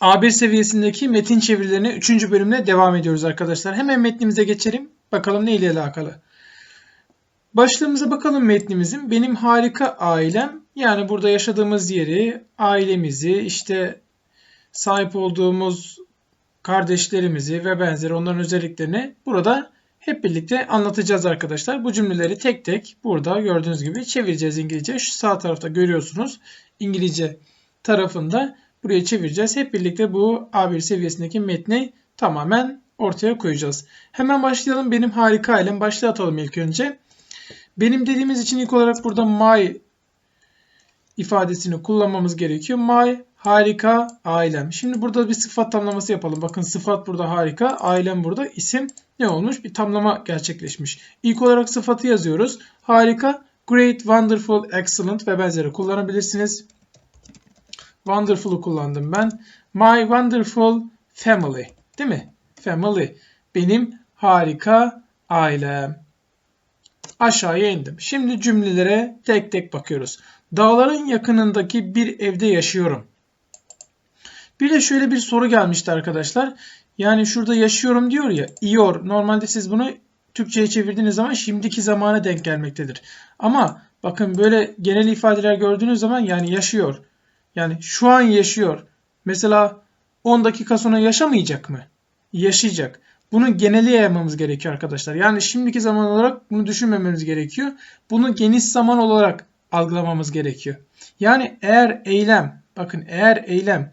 A1 seviyesindeki metin çevirilerine 3. bölümle devam ediyoruz arkadaşlar. Hemen metnimize geçelim. Bakalım ne ile alakalı. Başlığımıza bakalım metnimizin. Benim harika ailem yani burada yaşadığımız yeri, ailemizi, işte sahip olduğumuz kardeşlerimizi ve benzeri onların özelliklerini burada hep birlikte anlatacağız arkadaşlar. Bu cümleleri tek tek burada gördüğünüz gibi çevireceğiz İngilizce. Şu sağ tarafta görüyorsunuz İngilizce tarafında buraya çevireceğiz. Hep birlikte bu A1 seviyesindeki metni tamamen ortaya koyacağız. Hemen başlayalım. Benim harika ailem. Başlığı atalım ilk önce. Benim dediğimiz için ilk olarak burada my ifadesini kullanmamız gerekiyor. My harika ailem. Şimdi burada bir sıfat tamlaması yapalım. Bakın sıfat burada harika, ailem burada isim ne olmuş? Bir tamlama gerçekleşmiş. İlk olarak sıfatı yazıyoruz. Harika, great, wonderful, excellent ve benzeri kullanabilirsiniz. Wonderful'u kullandım ben. My wonderful family. Değil mi? Family. Benim harika ailem. Aşağıya indim. Şimdi cümlelere tek tek bakıyoruz. Dağların yakınındaki bir evde yaşıyorum. Bir de şöyle bir soru gelmişti arkadaşlar. Yani şurada yaşıyorum diyor ya. Iyor. Normalde siz bunu Türkçe'ye çevirdiğiniz zaman şimdiki zamana denk gelmektedir. Ama bakın böyle genel ifadeler gördüğünüz zaman yani yaşıyor. Yani şu an yaşıyor. Mesela 10 dakika sonra yaşamayacak mı? Yaşayacak. Bunu geneli yaymamız gerekiyor arkadaşlar. Yani şimdiki zaman olarak bunu düşünmememiz gerekiyor. Bunu geniş zaman olarak algılamamız gerekiyor. Yani eğer eylem, bakın eğer eylem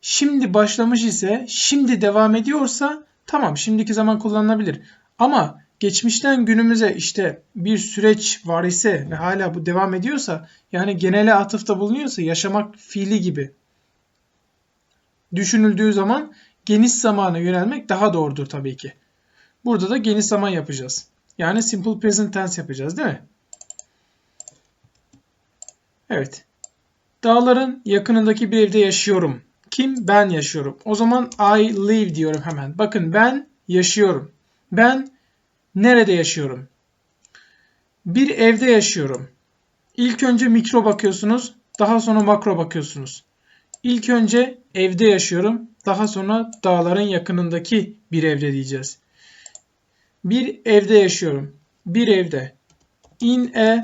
şimdi başlamış ise, şimdi devam ediyorsa tamam şimdiki zaman kullanılabilir. Ama geçmişten günümüze işte bir süreç var ise ve hala bu devam ediyorsa yani genele atıfta bulunuyorsa yaşamak fiili gibi düşünüldüğü zaman geniş zamana yönelmek daha doğrudur tabii ki. Burada da geniş zaman yapacağız. Yani simple present tense yapacağız değil mi? Evet. Dağların yakınındaki bir evde yaşıyorum. Kim? Ben yaşıyorum. O zaman I live diyorum hemen. Bakın ben yaşıyorum. Ben nerede yaşıyorum? Bir evde yaşıyorum. İlk önce mikro bakıyorsunuz, daha sonra makro bakıyorsunuz. İlk önce evde yaşıyorum, daha sonra dağların yakınındaki bir evde diyeceğiz. Bir evde yaşıyorum. Bir evde. In a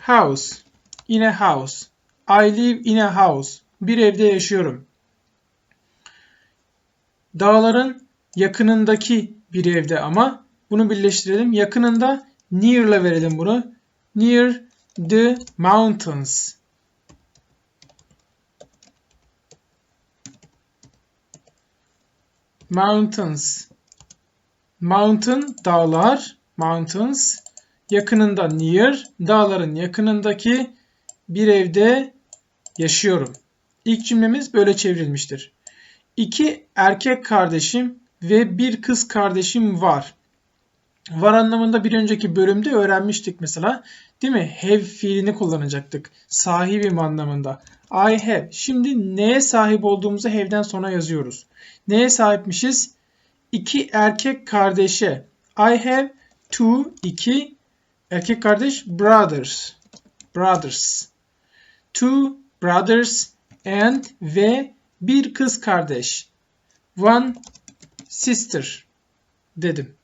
house. In a house. I live in a house. Bir evde yaşıyorum. Dağların yakınındaki bir evde ama bunu birleştirelim. Yakınında near ile verelim bunu. Near the mountains. Mountains. Mountain dağlar. Mountains. Yakınında near. Dağların yakınındaki bir evde yaşıyorum. İlk cümlemiz böyle çevrilmiştir. İki erkek kardeşim ve bir kız kardeşim var. Var anlamında bir önceki bölümde öğrenmiştik mesela. Değil mi? Have fiilini kullanacaktık. Sahibim anlamında. I have. Şimdi neye sahip olduğumuzu have'den sonra yazıyoruz. Neye sahipmişiz? İki erkek kardeşe. I have two, iki erkek kardeş brothers. Brothers. Two brothers and ve bir kız kardeş. One sister dedim.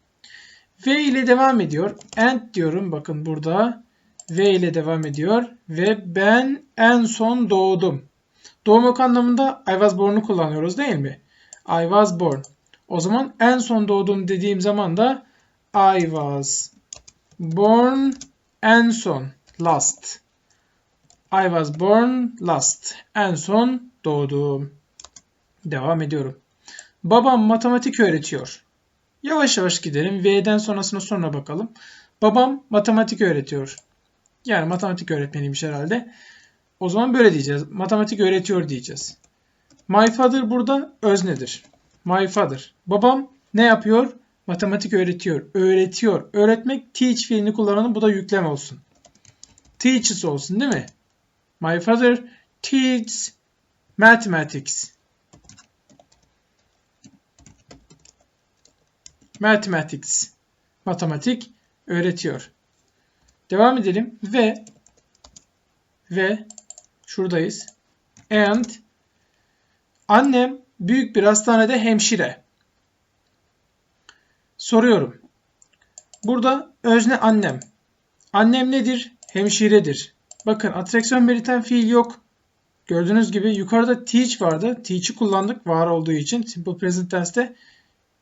V ile devam ediyor. And diyorum bakın burada. V ile devam ediyor. Ve ben en son doğdum. Doğmak anlamında I was born'u kullanıyoruz değil mi? I was born. O zaman en son doğdum dediğim zaman da I was born en son. Last. I was born last. En son doğdum. Devam ediyorum. Babam matematik öğretiyor. Yavaş yavaş gidelim. V'den sonrasına sonra bakalım. Babam matematik öğretiyor. Yani matematik öğretmeniymiş herhalde. O zaman böyle diyeceğiz. Matematik öğretiyor diyeceğiz. My father burada öznedir. My father. Babam ne yapıyor? Matematik öğretiyor. Öğretiyor. Öğretmek teach fiilini kullanalım. Bu da yüklem olsun. Teaches olsun değil mi? My father teaches mathematics. Mathematics. Matematik öğretiyor. Devam edelim ve ve şuradayız. And annem büyük bir hastanede hemşire. Soruyorum. Burada özne annem. Annem nedir? Hemşiredir. Bakın atraksiyon belirten fiil yok. Gördüğünüz gibi yukarıda teach vardı. Teach'i kullandık var olduğu için. Simple present tense'te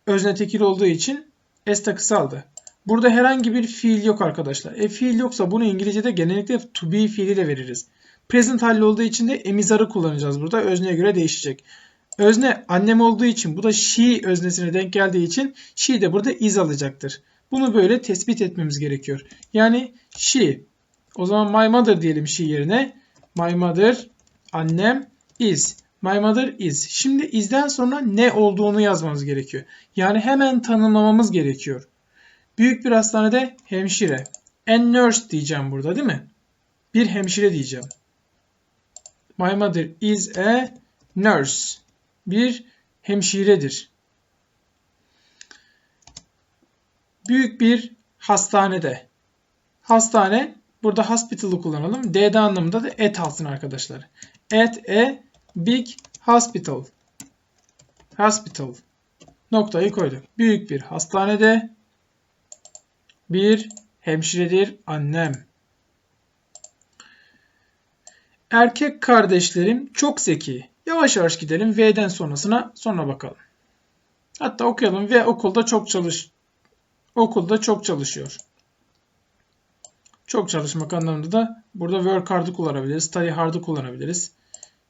özne tekil olduğu için s takısı aldı. Burada herhangi bir fiil yok arkadaşlar. E fiil yoksa bunu İngilizce'de genellikle to be fiili de veririz. Present halli olduğu için de emizarı kullanacağız burada. Özneye göre değişecek. Özne annem olduğu için bu da she öznesine denk geldiği için she de burada is alacaktır. Bunu böyle tespit etmemiz gerekiyor. Yani she. O zaman my mother diyelim she yerine. My mother annem is. My mother is. Şimdi is'den sonra ne olduğunu yazmamız gerekiyor. Yani hemen tanımlamamız gerekiyor. Büyük bir hastanede hemşire. A nurse diyeceğim burada değil mi? Bir hemşire diyeceğim. My mother is a nurse. Bir hemşiredir. Büyük bir hastanede. Hastane burada hospital'ı kullanalım. D'de anlamında da et alsın arkadaşlar. At a big hospital. Hospital. Noktayı koyduk. Büyük bir hastanede bir hemşiredir annem. Erkek kardeşlerim çok zeki. Yavaş yavaş gidelim. V'den sonrasına sonra bakalım. Hatta okuyalım. V okulda çok çalış okulda çok çalışıyor. Çok çalışmak anlamında da burada work hard'ı kullanabiliriz. Study hard'ı kullanabiliriz.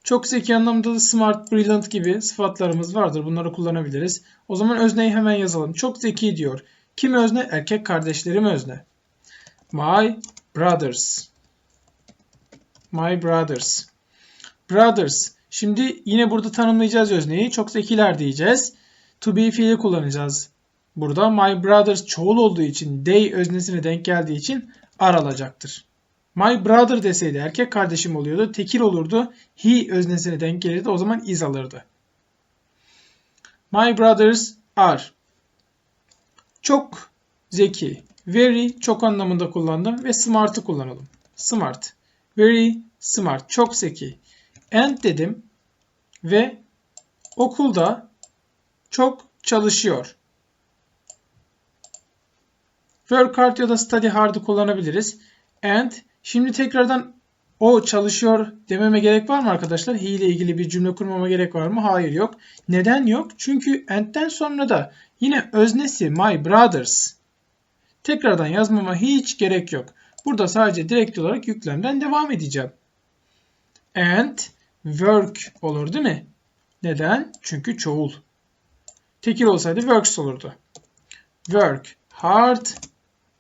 Çok zeki anlamında da smart, brilliant gibi sıfatlarımız vardır. Bunları kullanabiliriz. O zaman özneyi hemen yazalım. Çok zeki diyor. Kim özne? Erkek kardeşlerim özne. My brothers. My brothers. Brothers. Şimdi yine burada tanımlayacağız özneyi. Çok zekiler diyeceğiz. To be fiili kullanacağız. Burada my brothers çoğul olduğu için they öznesine denk geldiği için ar alacaktır. My brother deseydi erkek kardeşim oluyordu. Tekil olurdu. He öznesine denk gelirdi. O zaman is alırdı. My brothers are. Çok zeki. Very çok anlamında kullandım ve smart'ı kullanalım. Smart. Very smart. Çok zeki. And dedim ve okulda çok çalışıyor. Work hard ya da study hard'ı kullanabiliriz. And şimdi tekrardan o çalışıyor dememe gerek var mı arkadaşlar? He ile ilgili bir cümle kurmama gerek var mı? Hayır yok. Neden yok? Çünkü and'den sonra da yine öznesi my brothers. Tekrardan yazmama hiç gerek yok. Burada sadece direkt olarak yüklemden devam edeceğim. And work olur değil mi? Neden? Çünkü çoğul. Tekil olsaydı works olurdu. Work hard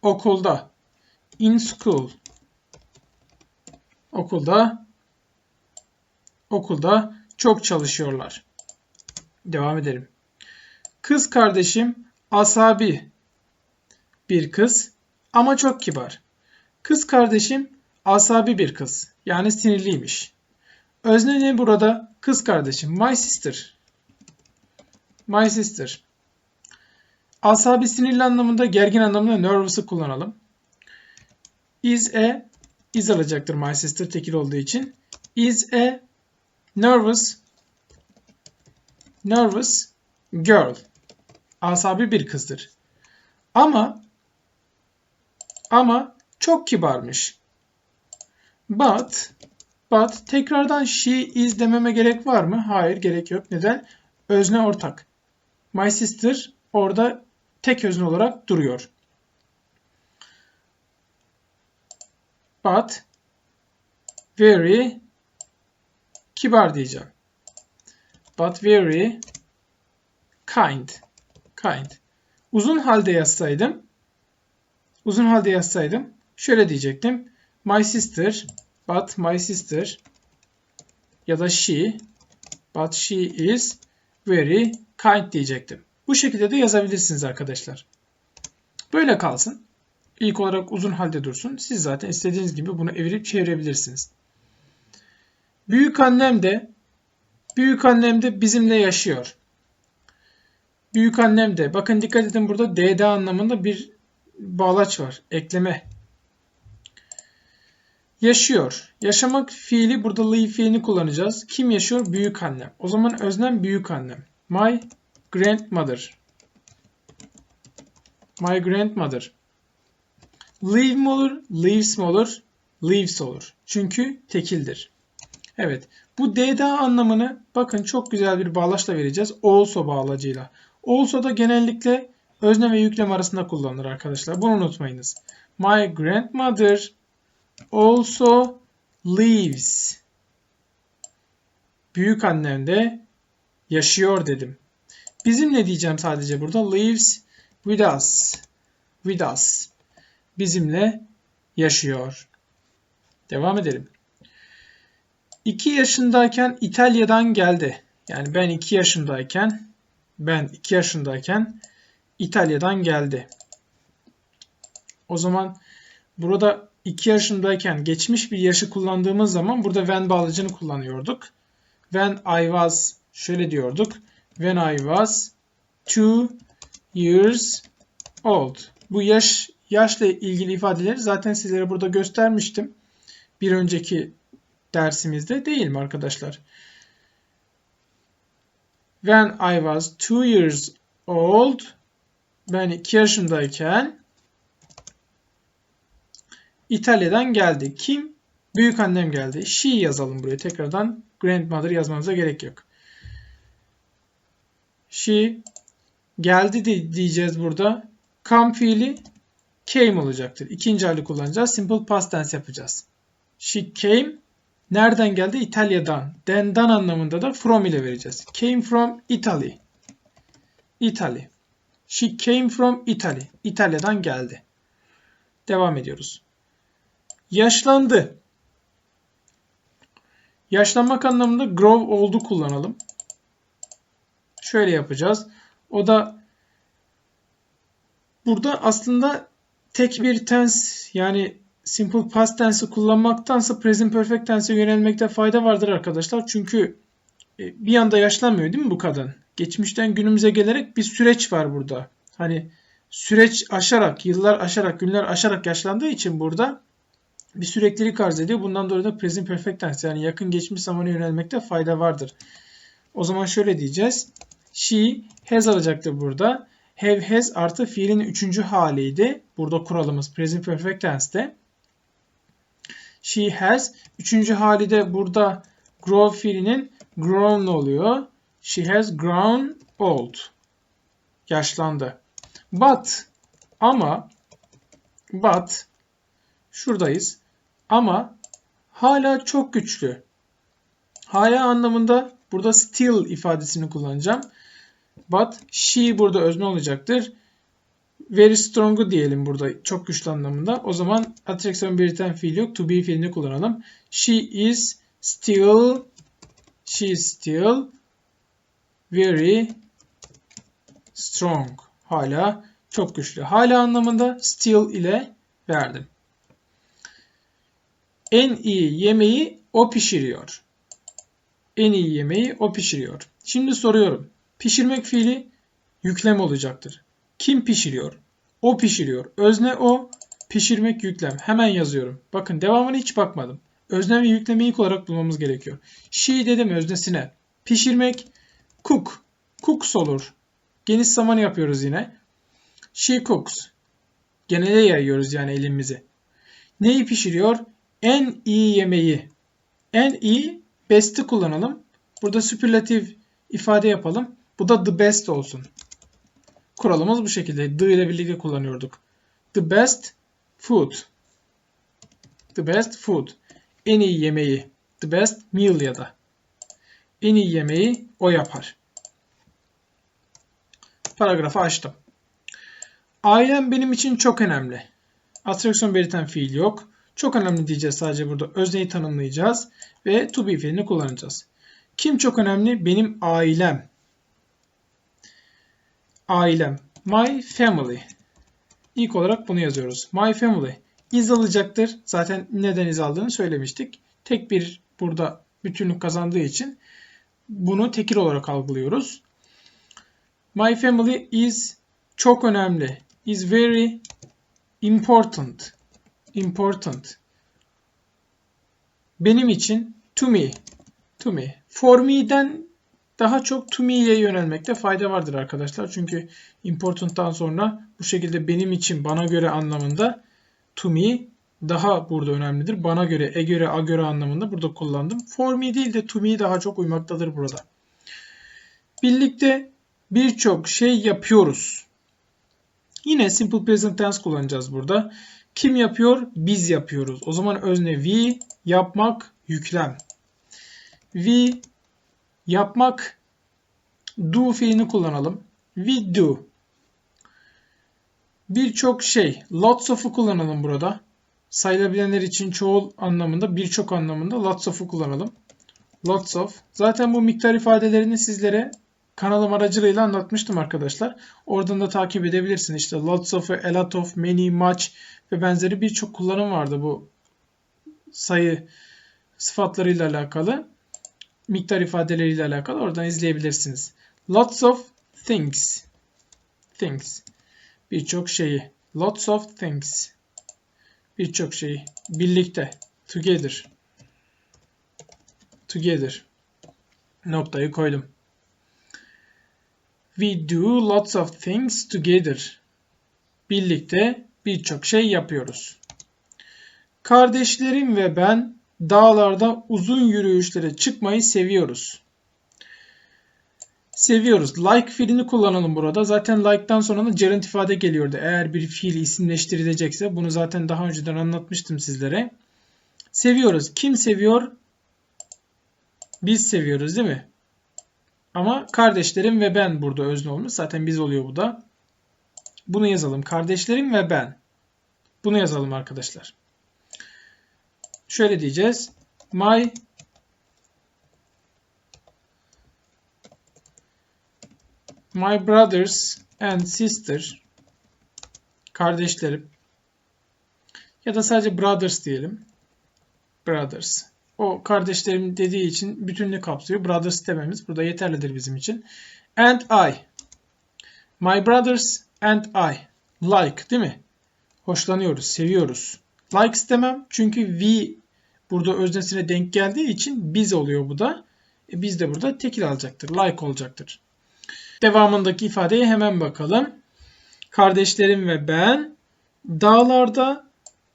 okulda. In school. Okulda okulda çok çalışıyorlar. Devam edelim. Kız kardeşim asabi bir kız ama çok kibar. Kız kardeşim asabi bir kız. Yani sinirliymiş. Özne ne burada? Kız kardeşim. My sister. My sister. Asabi sinirli anlamında, gergin anlamında nervous'ı kullanalım. Is a is alacaktır my sister tekil olduğu için. Is a nervous nervous girl. Asabi bir kızdır. Ama ama çok kibarmış. But but tekrardan she is dememe gerek var mı? Hayır gerek yok. Neden? Özne ortak. My sister orada tek özne olarak duruyor. But very kibar diyeceğim. But very kind. Kind. Uzun halde yazsaydım uzun halde yazsaydım şöyle diyecektim. My sister but my sister ya da she but she is very kind diyecektim. Bu şekilde de yazabilirsiniz arkadaşlar. Böyle kalsın. İlk olarak uzun halde dursun. Siz zaten istediğiniz gibi bunu evirip çevirebilirsiniz. Büyük annem de büyük annem de bizimle yaşıyor. Büyük annem de bakın dikkat edin burada DD anlamında bir bağlaç var. Ekleme. Yaşıyor. Yaşamak fiili burada live fiilini kullanacağız. Kim yaşıyor? Büyük annem. O zaman öznem büyük annem. My grandmother. My grandmother. Live mi olur? Lives mi olur? Lives olur. Çünkü tekildir. Evet. Bu DDA anlamını bakın çok güzel bir bağlaçla vereceğiz. Also bağlacıyla. Also da genellikle özne ve yüklem arasında kullanılır arkadaşlar. Bunu unutmayınız. My grandmother also lives. Büyük annem de yaşıyor dedim. Bizim ne diyeceğim sadece burada? Lives with us. With us. Bizimle yaşıyor. Devam edelim. 2 yaşındayken İtalya'dan geldi. Yani ben 2 yaşındayken ben 2 yaşındayken İtalya'dan geldi. O zaman burada 2 yaşındayken geçmiş bir yaşı kullandığımız zaman burada when bağlacını kullanıyorduk. When I was şöyle diyorduk. When I was 2 years old. Bu yaş yaşla ilgili ifadeleri zaten sizlere burada göstermiştim. Bir önceki dersimizde değil mi arkadaşlar? When I was 2 years old ben 2 yaşındayken İtalya'dan geldi. Kim? Büyük annem geldi. She yazalım buraya tekrardan. Grandmother yazmanıza gerek yok. She geldi diyeceğiz burada. Come fiili came olacaktır. İkinci hali kullanacağız. Simple past tense yapacağız. She came nereden geldi? İtalya'dan. Then'dan anlamında da from ile vereceğiz. Came from Italy. Italy. She came from Italy. İtalya'dan geldi. Devam ediyoruz. Yaşlandı. Yaşlanmak anlamında grow oldu kullanalım. Şöyle yapacağız. O da burada aslında tek bir tense yani simple past tense'i kullanmaktansa present perfect tense'e yönelmekte fayda vardır arkadaşlar. Çünkü e, bir anda yaşlanmıyor değil mi bu kadın? Geçmişten günümüze gelerek bir süreç var burada. Hani süreç aşarak, yıllar aşarak, günler aşarak yaşlandığı için burada bir süreklilik arz ediyor. Bundan dolayı da present perfect tense yani yakın geçmiş zamana yönelmekte fayda vardır. O zaman şöyle diyeceğiz. She has alacaktır burada. Have has artı fiilin üçüncü haliydi. Burada kuralımız present perfect tense'te. She has. Üçüncü hali de burada grow fiilinin grown oluyor. She has grown old. Yaşlandı. But ama but şuradayız. Ama hala çok güçlü. Hala anlamında burada still ifadesini kullanacağım. But she burada özne olacaktır. Very strong'u diyelim burada çok güçlü anlamında. O zaman attraction belirten fiil yok. To be fiilini kullanalım. She is still she is still very strong. Hala çok güçlü. Hala anlamında still ile verdim. En iyi yemeği o pişiriyor. En iyi yemeği o pişiriyor. Şimdi soruyorum. Pişirmek fiili yüklem olacaktır. Kim pişiriyor? O pişiriyor. Özne o, pişirmek yüklem. Hemen yazıyorum. Bakın devamını hiç bakmadım. Özne ve yüklemi ilk olarak bulmamız gerekiyor. She dedim öznesine. Pişirmek cook. Cooks olur. Geniş zaman yapıyoruz yine. She cooks. Genele yayıyoruz yani elimizi. Neyi pişiriyor? En iyi yemeği. En iyi best'i kullanalım. Burada süpürlatif ifade yapalım. Bu da the best olsun. Kuralımız bu şekilde. The ile birlikte kullanıyorduk. The best food. The best food. En iyi yemeği. The best meal ya da. En iyi yemeği o yapar. Paragrafı açtım. Ailem benim için çok önemli. Atraksiyon belirten fiil yok. Çok önemli diyeceğiz sadece burada. Özneyi tanımlayacağız. Ve to be fiilini kullanacağız. Kim çok önemli? Benim ailem. Ailem. My family. İlk olarak bunu yazıyoruz. My family. Is alacaktır. Zaten neden iz aldığını söylemiştik. Tek bir burada bütünlük kazandığı için bunu tekil olarak algılıyoruz. My family is çok önemli. Is very important. Important. benim için to me. To me. For me'den daha çok to me'ye yönelmekte fayda vardır arkadaşlar. Çünkü important'tan sonra bu şekilde benim için, bana göre anlamında to me daha burada önemlidir. Bana göre, e göre, a göre anlamında burada kullandım. For me değil de to me daha çok uymaktadır burada. Birlikte birçok şey yapıyoruz. Yine simple present tense kullanacağız burada. Kim yapıyor? Biz yapıyoruz. O zaman özne we, yapmak, yüklem. We, yapmak, do fiilini kullanalım. We do. Birçok şey, lots of'u kullanalım burada. Sayılabilenler için çoğul anlamında, birçok anlamında lots of'u kullanalım. Lots of. Zaten bu miktar ifadelerini sizlere kanalım aracılığıyla anlatmıştım arkadaşlar. Oradan da takip edebilirsin. İşte lots of, a lot of, many, much ve benzeri birçok kullanım vardı bu sayı sıfatlarıyla alakalı. Miktar ifadeleriyle alakalı. Oradan izleyebilirsiniz. Lots of things. Things. Birçok şeyi. Lots of things. Birçok şeyi. Birlikte. Together. Together. Noktayı koydum. We do lots of things together. Birlikte birçok şey yapıyoruz. Kardeşlerim ve ben dağlarda uzun yürüyüşlere çıkmayı seviyoruz. Seviyoruz. Like fiilini kullanalım burada. Zaten like'tan sonra da gerund ifade geliyordu. Eğer bir fiil isimleştirilecekse bunu zaten daha önceden anlatmıştım sizlere. Seviyoruz. Kim seviyor? Biz seviyoruz değil mi? Ama kardeşlerim ve ben burada özne olmuş. Zaten biz oluyor bu da. Bunu yazalım. Kardeşlerim ve ben. Bunu yazalım arkadaşlar. Şöyle diyeceğiz. My My brothers and sister kardeşlerim ya da sadece brothers diyelim. Brothers. O kardeşlerim dediği için bütününü kapsıyor. Brothers dememiz burada yeterlidir bizim için. And I. My brothers and I. Like değil mi? Hoşlanıyoruz, seviyoruz. Like istemem çünkü we burada öznesine denk geldiği için biz oluyor bu da. E biz de burada tekil alacaktır. Like olacaktır. Devamındaki ifadeye hemen bakalım. Kardeşlerim ve ben dağlarda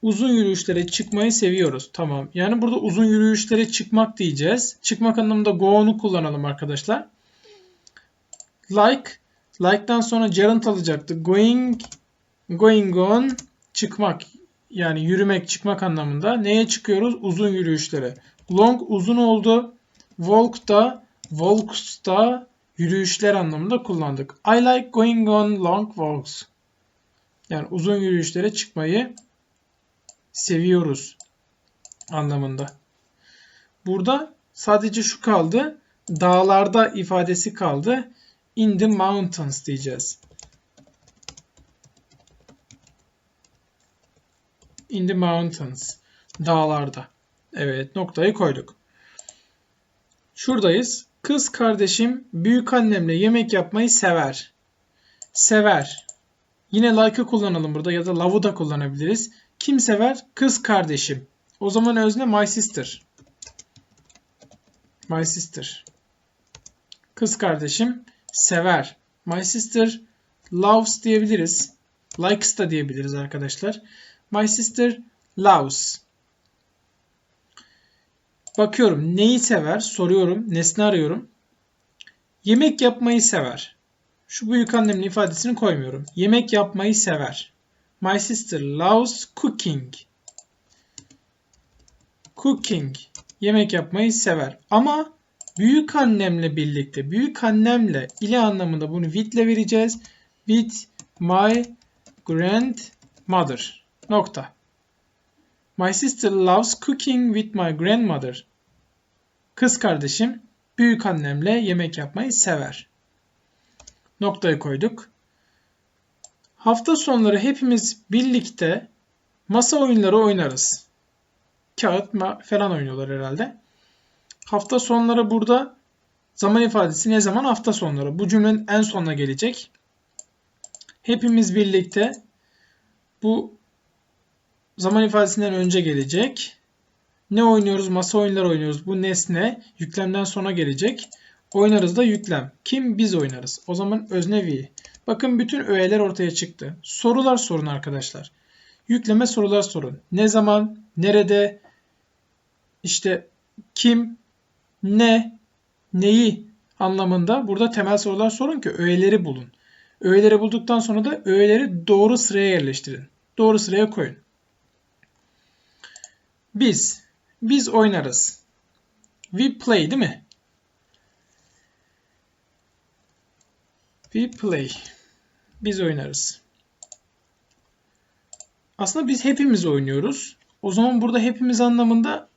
uzun yürüyüşlere çıkmayı seviyoruz. Tamam. Yani burada uzun yürüyüşlere çıkmak diyeceğiz. Çıkmak anlamında go'nu kullanalım arkadaşlar. Like. Like'dan sonra gerund alacaktı. Going, going on, çıkmak. Yani yürümek, çıkmak anlamında. Neye çıkıyoruz? Uzun yürüyüşlere. Long uzun oldu. Walk da, walks da yürüyüşler anlamında kullandık. I like going on long walks. Yani uzun yürüyüşlere çıkmayı seviyoruz anlamında. Burada sadece şu kaldı. Dağlarda ifadesi kaldı. In the mountains diyeceğiz. In the mountains. Dağlarda. Evet noktayı koyduk. Şuradayız. Kız kardeşim büyük annemle yemek yapmayı sever. Sever. Yine like'ı kullanalım burada ya da love'u da kullanabiliriz. Kim sever? Kız kardeşim. O zaman özne my sister. My sister. Kız kardeşim sever. My sister loves diyebiliriz. Likes da diyebiliriz arkadaşlar. My sister loves. Bakıyorum neyi sever? Soruyorum. Nesne arıyorum. Yemek yapmayı sever. Şu büyük annemin ifadesini koymuyorum. Yemek yapmayı sever. My sister loves cooking. Cooking. Yemek yapmayı sever. Ama büyük annemle birlikte, büyük annemle ile anlamında bunu with ile vereceğiz. With my grandmother. Nokta. My sister loves cooking with my grandmother. Kız kardeşim büyük annemle yemek yapmayı sever. Noktayı koyduk. Hafta sonları hepimiz birlikte masa oyunları oynarız. Kağıt falan oynuyorlar herhalde. Hafta sonları burada zaman ifadesi ne zaman? Hafta sonları. Bu cümlenin en sonuna gelecek. Hepimiz birlikte bu zaman ifadesinden önce gelecek. Ne oynuyoruz? Masa oyunları oynuyoruz. Bu nesne yüklemden sonra gelecek. Oynarız da yüklem. Kim? Biz oynarız. O zaman özne we. Bakın bütün öğeler ortaya çıktı. Sorular sorun arkadaşlar. Yükleme sorular sorun. Ne zaman? Nerede? İşte kim? Ne? Neyi? anlamında burada temel sorular sorun ki öğeleri bulun. Öğeleri bulduktan sonra da öğeleri doğru sıraya yerleştirin. Doğru sıraya koyun. Biz. Biz oynarız. We play değil mi? We play. Biz oynarız. Aslında biz hepimiz oynuyoruz. O zaman burada hepimiz anlamında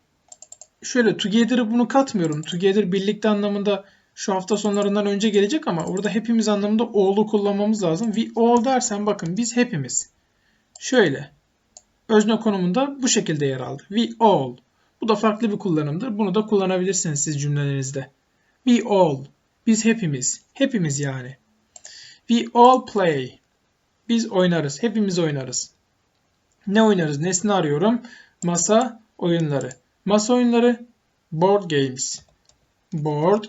şöyle together'ı bunu katmıyorum. Together birlikte anlamında şu hafta sonlarından önce gelecek ama orada hepimiz anlamında all'u kullanmamız lazım. We all dersen bakın biz hepimiz. Şöyle. Özne konumunda bu şekilde yer aldı. We all. Bu da farklı bir kullanımdır. Bunu da kullanabilirsiniz siz cümlelerinizde. We all. Biz hepimiz. Hepimiz yani. We all play. Biz oynarız. Hepimiz oynarız. Ne oynarız? Nesne arıyorum. Masa oyunları. Masa oyunları board games. Board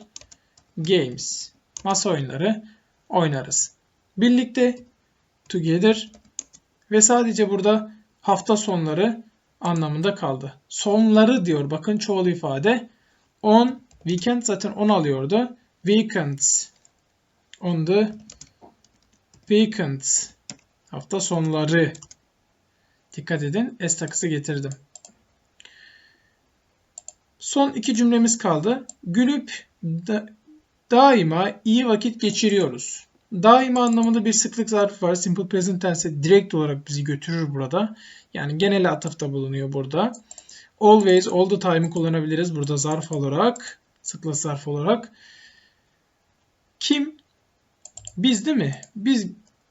games. Masa oyunları oynarız. Birlikte together ve sadece burada hafta sonları anlamında kaldı. Sonları diyor. Bakın çoğul ifade. On weekend zaten on alıyordu. Weekends. On the weekends. Hafta sonları. Dikkat edin. S takısı getirdim. Son iki cümlemiz kaldı. Gülüp da, daima iyi vakit geçiriyoruz. Daima anlamında bir sıklık zarfı var. Simple present tense direkt olarak bizi götürür burada. Yani genel atıfta bulunuyor burada. Always, all the time'ı kullanabiliriz burada zarf olarak. Sıklık zarf olarak. Kim? Biz değil mi? Biz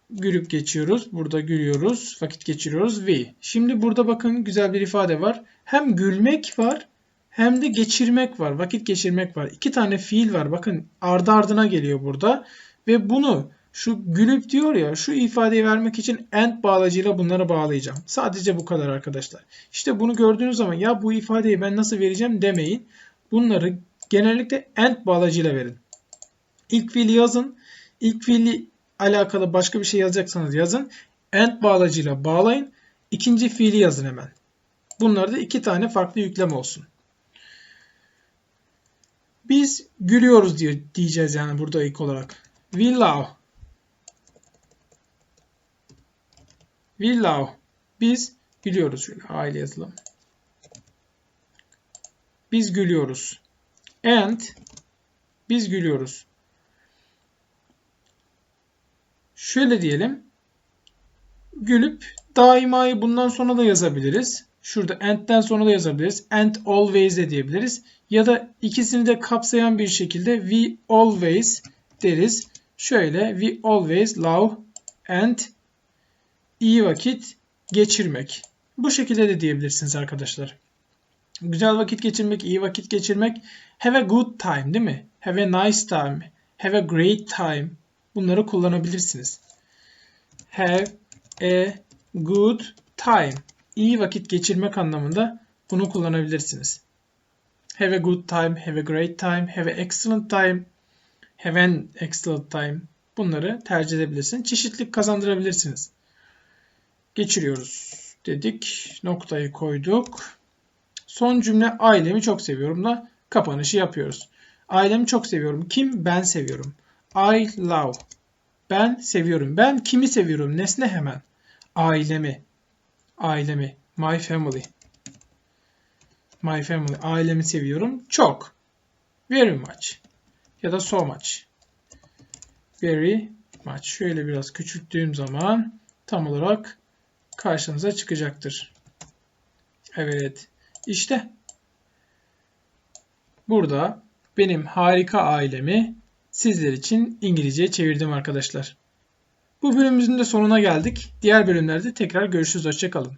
gülüp geçiyoruz. Burada gülüyoruz. Vakit geçiriyoruz. We. Şimdi burada bakın güzel bir ifade var. Hem gülmek var hem de geçirmek var. Vakit geçirmek var. İki tane fiil var. Bakın ardı ardına geliyor burada. Ve bunu şu gülüp diyor ya şu ifadeyi vermek için and bağlacıyla bunları bağlayacağım. Sadece bu kadar arkadaşlar. İşte bunu gördüğünüz zaman ya bu ifadeyi ben nasıl vereceğim demeyin. Bunları genellikle and bağlacıyla verin. İlk fiili yazın. İlk fiili alakalı başka bir şey yazacaksanız yazın. And bağlacıyla bağlayın. İkinci fiili yazın hemen. Bunlarda iki tane farklı yüklem olsun. Biz gülüyoruz diye diyeceğiz yani burada ilk olarak. We love. Biz gülüyoruz şöyle aile yazalım. Biz gülüyoruz. And biz gülüyoruz. Şöyle diyelim. Gülüp daimayı bundan sonra da yazabiliriz. Şurada and'den sonra da yazabiliriz. And always de diyebiliriz. Ya da ikisini de kapsayan bir şekilde we always deriz. Şöyle we always love and iyi vakit geçirmek. Bu şekilde de diyebilirsiniz arkadaşlar. Güzel vakit geçirmek, iyi vakit geçirmek. Have a good time değil mi? Have a nice time. Have a great time. Bunları kullanabilirsiniz. Have a good time. İyi vakit geçirmek anlamında bunu kullanabilirsiniz. Have a good time, have a great time, have a excellent time, an excellent time. Bunları tercih edebilirsiniz. Çeşitlilik kazandırabilirsiniz. Geçiriyoruz dedik. Noktayı koyduk. Son cümle ailemi çok seviyorum da kapanışı yapıyoruz. Ailemi çok seviyorum. Kim? Ben seviyorum. I love. Ben seviyorum. Ben kimi seviyorum? Nesne hemen. Ailemi. Ailemi. My family. My family. Ailemi seviyorum. Çok. Very much. Ya da so much. Very much. Şöyle biraz küçülttüğüm zaman tam olarak karşınıza çıkacaktır. Evet. İşte burada benim harika ailemi sizler için İngilizceye çevirdim arkadaşlar. Bu bölümümüzün de sonuna geldik. Diğer bölümlerde tekrar görüşürüz. Hoşçakalın.